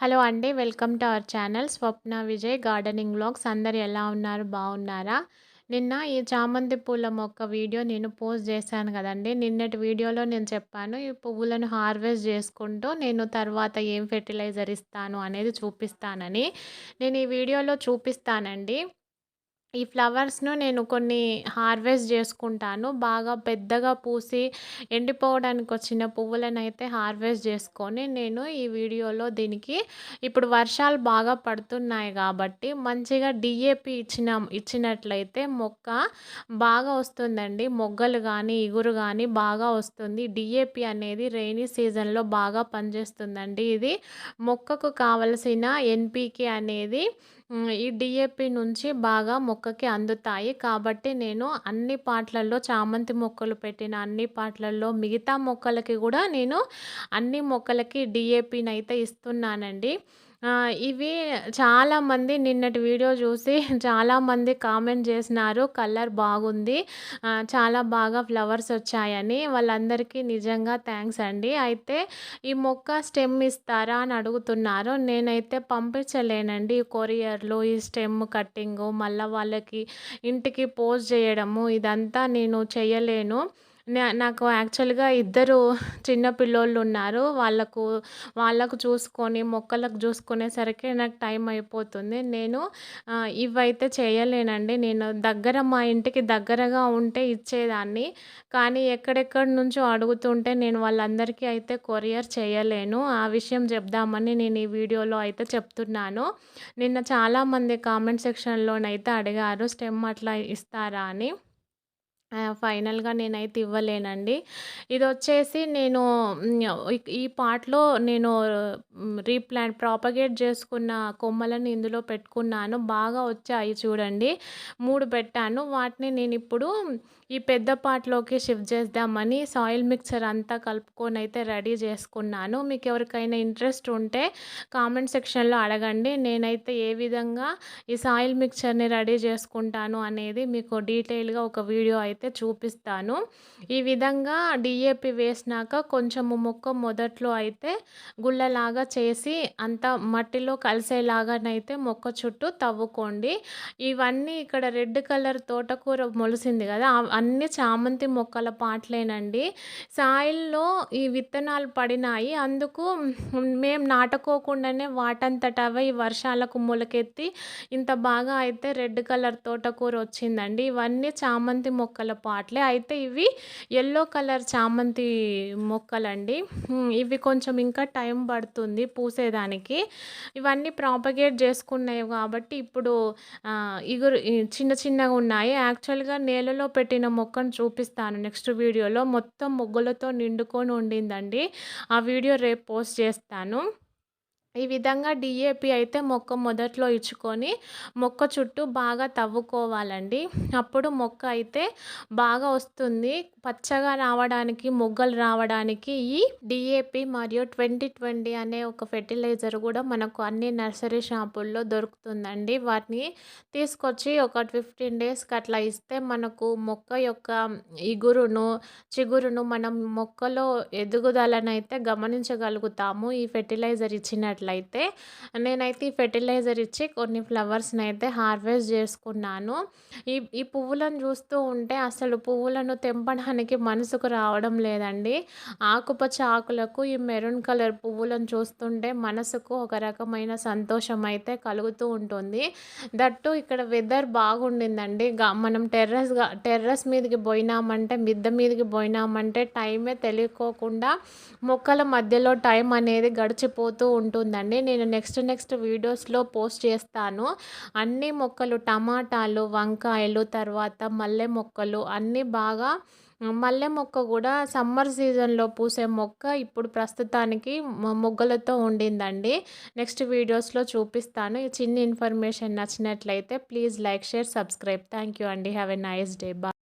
Hello అండి welcome to our channel Swapna Vijay gardening blogs అందరు ఎలా ఉన్నారు? బాగున్నారా? నిన్న ఈ చామంతి పూల మొక్క వీడియో నేను పోస్ట్ చేశాను కదండి. నిన్నటి వీడియోలో నేను చెప్పాను ఈ పువ్వులను హార్వెస్ట్ చేసుకుంటూ నేను తర్వాత ఏం ఫెర్టిలైజర్ ఇస్తాను అనేది చూపిస్తానని. నేను ఈ వీడియోలో చూపిస్తానండి. ఈ ఫ్లవర్స్‌ను నేను కొన్ని హార్వెస్ట్ చేసుకుంటాను. బాగా పెద్దగా పూసి ఎండిపోవడానికి వచ్చిన పువ్వులను అయితే హార్వెస్ట్ చేసుకొని నేను ఈ వీడియోలో దీనికి ఇప్పుడు వర్షాలు బాగా పడుతున్నాయి కాబట్టి మంచిగా డిఏపి ఇచ్చిన ఇచ్చినట్లయితే మొక్క బాగా వస్తుందండి. మొగ్గలు కానీ ఇగురు కానీ బాగా వస్తుంది. డిఏపి అనేది రెయినీ సీజన్‌లో బాగా పనిచేస్తుందండి. ఇది మొక్కకు కావలసిన ఎన్‌పికే అనేది ఈ డిఏపి నుంచి బాగా మొక్కకి అందుతాయి. కాబట్టి నేను అన్ని పాట్లల్లో చామంతి మొక్కలు పెట్టిన అన్ని పాట్లల్లో మిగతా మొక్కలకి కూడా నేను అన్ని మొక్కలకి డిఏపినైతే ఇస్తున్నానండి. ఇవి చాలామంది నిన్నటి వీడియో చూసి చాలామంది కామెంట్ చేసినారు. కలర్ బాగుంది. చాలా బాగా ఫ్లవర్స్ వచ్చాయని. వాళ్ళందరికీ నిజంగా థ్యాంక్స్ అండి. అయితే ఈ మొక్క స్టెమ్ ఇస్తారా అని అడుగుతున్నారు. నేనైతే పంపించలేనండి. కొరియర్లు ఈ స్టెమ్ కట్టింగు మళ్ళీ వాళ్ళకి ఇంటికి పోస్ట్ చేయడము ఇదంతా నేను చేయలేను. నాకు యాక్చువల్‌గా ఇద్దరు చిన్న పిల్లోళ్ళు ఉన్నారు. వాళ్ళకు వాళ్ళకు చూసుకొని, మొక్కలకు చూసుకునేసరికి నాకు టైం అయిపోతుంది. నేను ఇవైతే చేయలేనండి. నేను దగ్గర మా ఇంటికి దగ్గరగా ఉంటే ఇచ్చేదాన్ని. కానీ ఎక్కడెక్కడి నుంచో అడుగుతుంటే నేను వాళ్ళందరికీ అయితే కొరియర్ చేయలేను. ఆ విషయం చెప్దామని నేను ఈ వీడియోలో అయితే చెప్తున్నాను. నిన్న చాలామంది కామెంట్ సెక్షన్‌లోనైతే అడిగారు స్టెమ్ అట్లా ఇస్తారా అని. ఫైనల్‌గా నేనైతే ఇవ్వలేనండి. ఇది వచ్చేసి నేను ఈ పార్ట్‌లో నేను రీప్లాంట్ ప్రాపగేట్ చేసుకున్న కొమ్మలను ఇందులో పెట్టుకున్నాను. బాగా వచ్చాయి చూడండి. మూడు పెట్టాను. వాటిని నేను ఇప్పుడు ఈ పెద్ద పాట్లోకి షిఫ్ట్ చేద్దామని సాయిల్ మిక్చర్ అంతా కలుపుకొని అయితే రెడీ చేసుకున్నాను. మీకు ఎవరికైనా ఇంట్రెస్ట్ ఉంటే కామెంట్ సెక్షన్‌లో అడగండి. నేనైతే ఏ విధంగా ఈ సాయిల్ మిక్చర్‌ని రెడీ చేసుకుంటాను అనేది మీకు డీటెయిల్‌గా ఒక వీడియో అయితే చూపిస్తాను. ఈ విధంగా డిఏపి వేసినాక కొంచెము మొక్క మొదట్లో అయితే గుళ్ళలాగా చేసి అంత మట్టిలో కలిసేలాగానైతే మొక్క చుట్టూ తవ్వుకోండి. ఇవన్నీ ఇక్కడ రెడ్ కలర్ తోటకూర మొలిసింది కదా! అన్ని చామంతి మొక్కల పాట్లేనండి. సాయిల్‌లో ఈ విత్తనాలు పడినాయి. అందుకు మేము నాటుకోకుండానే వాటంతట అవే ఈ వర్షాలకు మొలకెత్తి ఇంత బాగా అయితే రెడ్ కలర్ తోటకూర వచ్చిందండి. ఇవన్నీ చామంతి మొక్కల పాటలే అయితే ఇవి ఎల్లో కలర్ చామంతి మొక్కలండి. ఇవి కొంచెం ఇంకా టైం పడుతుంది పూసేదానికి. ఇవన్నీ ప్రాపగేట్ చేసుకున్నాయి కాబట్టి ఇప్పుడు ఇగురు చిన్న చిన్నగా ఉన్నాయి. యాక్చువల్‌గా నేలలో పెట్టిన మొక్కను చూపిస్తాను నెక్స్ట్ వీడియోలో. మొత్తం మొగ్గలతో నిండుకొని ఉండిందండి. ఆ వీడియో రేపు పోస్ట్ చేస్తాను. ఈ విధంగా డిఏపి అయితే మొక్క మొదట్లో ఇచ్చుకొని మొక్క చుట్టూ బాగా తవ్వుకోవాలండి. అప్పుడు మొక్క అయితే బాగా వస్తుంది. పచ్చగా రావడానికి, మొగ్గలు రావడానికి ఈ డిఏపి మరియు ట్వంటీ ట్వంటీ అనే ఒక ఫెర్టిలైజర్ కూడా మనకు అన్ని నర్సరీ షాపుల్లో దొరుకుతుందండి. వాటిని తీసుకొచ్చి ఒక ఫిఫ్టీన్ డేస్‌కి అట్లా ఇస్తే మనకు మొక్క యొక్క ఇగురును, చిగురును మనం మొక్కలో ఎదుగుదలనైతే గమనించగలుగుతాము. ఈ ఫెర్టిలైజర్ ఇచ్చినట్లయితే. నేనైతే ఈ ఫెర్టిలైజర్ ఇచ్చి కొన్ని ఫ్లవర్స్‌ని అయితే హార్వెస్ట్ చేసుకున్నాను. ఈ ఈ పువ్వులను చూస్తూ ఉంటే అసలు పువ్వులను తెంపడానికి మనసుకు రావడం లేదండి. ఆకుపచ్చ ఆకులకు ఈ మెరూన్ కలర్ పువ్వులను చూస్తుంటే మనసుకు ఒక రకమైన సంతోషం అయితే కలుగుతూ ఉంటుంది. దట్టు ఇక్కడ వెదర్ బాగుండిందండి. మనం టెర్రస్‌గా టెర్రస్ మీదకి పోయినామంటే మిద్దె మీదకి పోయినామంటే టైమే తెలియకోకుండా మొక్కల మధ్యలో టైం అనేది గడిచిపోతూ ఉంటుంది ఉందండి నేను నెక్స్ట్ నెక్స్ట్ వీడియోస్‌లో పోస్ట్ చేస్తాను. అన్ని మొక్కలు టమాటాలు, వంకాయలు తర్వాత మల్లె మొక్కలు అన్నీ బాగా మల్లె మొక్క కూడా సమ్మర్ సీజన్‌లో పూసే మొక్క ఇప్పుడు ప్రస్తుతానికి మొగ్గలతో ఉండిందండి. నెక్స్ట్ వీడియోస్‌లో చూపిస్తాను. ఈ చిన్ని ఇన్ఫర్మేషన్ నచ్చినట్లయితే please like, share, subscribe. Thank you అండి. Have a nice day. బా